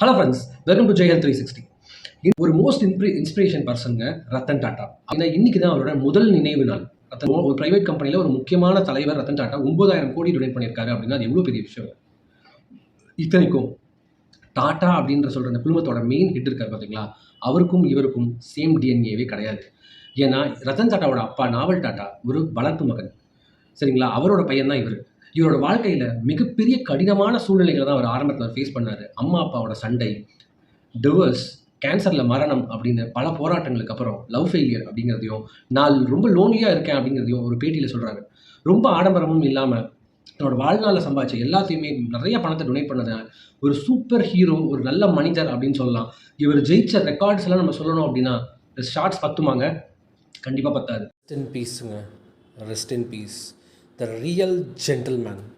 Hello friends welcome to ஜெயல் three sixty ஒரு most inspire inspiration பர்சனுங்க ரத்தன் டாட்டா. ஏன்னா இன்னைக்கு தான் அவரோட முதல் நினைவு நாள். ரத்தன் ஒரு பிரைவேட் கம்பெனியில் ஒரு முக்கியமான தலைவர் ரத்தன் டாட்டா ஒன்பதாயிரம் கோடி டொனேட் பண்ணியிருக்காரு அப்படின்னா அது எவ்வளோ பெரிய விஷயம்? இத்தனைக்கும் டாட்டா அப்படின்ற சொல்கிற அந்த குழுமத்தோட மெயின் ஹிட் இருக்கார் பார்த்தீங்களா அவருக்கும் இவருக்கும் சேம் டிஎன்ஏவே கிடையாது. ஏன்னா ரத்தன் டாட்டாவோட அப்பா நாவல் டாட்டா ஒரு வளர்ப்பு மகன். சரிங்களா? அவரோட பையன் தான் இவர். இவரோட வாழ்க்கையில் மிகப்பெரிய கடினமான சூழ்நிலைகளை தான் அவர் ஆரம்பத்தில் ஃபேஸ் பண்ணார். அம்மா அப்பாவோட சண்டை டிவர்ஸ் கேன்சரில் மரணம் அப்படின்னு பல போராட்டங்களுக்கு அப்புறம் லவ் ஃபெயிலியர் அப்படிங்கிறதையும் நான் ரொம்ப லோன்லியாக இருக்கேன் அப்படிங்கிறதையும் ஒரு பேட்டியில் சொல்கிறாங்க ரொம்ப ஆடம்பரமும் இல்லாமல் தன்னோட வாழ்நாளில் சம்பாதிச்ச எல்லாத்தையுமே நிறைய பணத்தை டொனேட் பண்ணதுனால ஒரு சூப்பர் ஹீரோ ஒரு நல்ல மனிதர் அப்படின்னு சொல்லலாம். இவர் ஜெயிச்ச ரெக்கார்ட்ஸ் எல்லாம் நம்ம சொல்லணும் அப்படின்னா ஷார்ட்ஸ் பத்துமாங்க. கண்டிப்பாக பத்தாது. Rest in பீஸுங்க rest in peace the real gentleman.